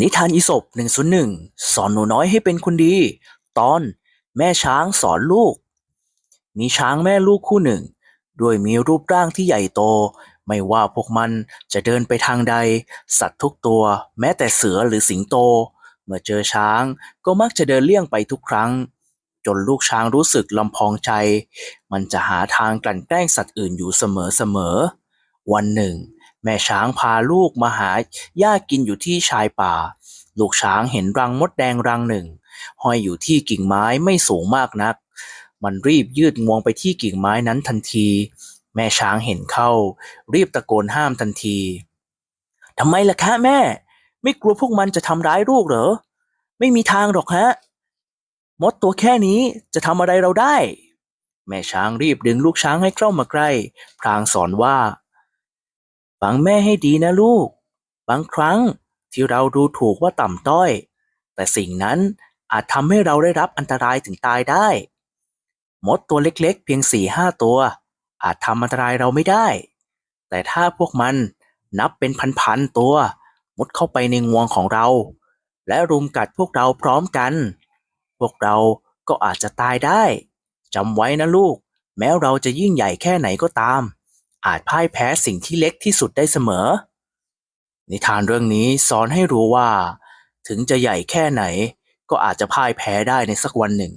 นิทานอีสปหนึ่งศูนย์หนึ่งสอนหนูน้อยให้เป็นคนดี ตอนแม่ช้างสอนลูก มีช้างแม่ลูกคู่หนึ่ง ด้วยมีรูปร่างที่ใหญ่โต ไม่ว่าพวกมันจะเดินไปทางใด สัตว์ทุกตัว แม้แต่เสือหรือสิงโต เมื่อเจอช้างก็มักจะเดินเลี่ยงไปทุกครั้ง จนลูกช้างรู้สึกลำพองใจ มันจะหาทางกลั่นแกล้งสัตว์อื่นอยู่เสมอๆวันหนึ่ง แม่ช้างพาลูกมาหาหญ้ากินอยู่ที่ชายป่า ลูกช้างเห็นรังมดแดงรังหนึ่ง ห้อยอยู่ที่กิ่งไม้ไม่สูงมากนัก มันรีบยืดงวงไปที่กิ่งไม้นั้นทันที แม่ช้างเห็นเข้า รีบตะโกนห้ามทันทีทำไมล่ะคะแม่ ไม่กลัวพวกมันจะทำร้ายลูกเหรอ ไม่มีทางหรอกฮะ มดตัวแค่นี้จะทำอะไรเราได้ แม่ช้างรีบดึงลูกช้างให้เข้ามาใกล้พลางสอนว่า ฟังแม่ให้ดีนะลูก บางครั้งที่เราดูถูกว่าต่ำต้อย แต่สิ่งนั้นอาจทำให้เราได้รับอันตรายถึงตายได้ มดตัวเล็กๆ เพียงสี่ห้าตัว อาจทำอันตรายเราไม่ได้ แต่ถ้าพวกมันนับเป็นพันๆตัว มดเข้าไปในงวงของเรา และรุมกัดพวกเราพร้อมกัน พวกเราก็อาจจะตายได้จำไว้นะลูก แม้เราจะยิ่งใหญ่แค่ไหนก็ตาม อาจพ่ายแพ้สิ่งที่เล็กที่สุดได้เสมอ นิทานเรื่องนี้สอนให้รู้ว่า ถึงจะใหญ่แค่ไหนก็อาจจะพ่ายแพ้ได้ในสักวันหนึ่ง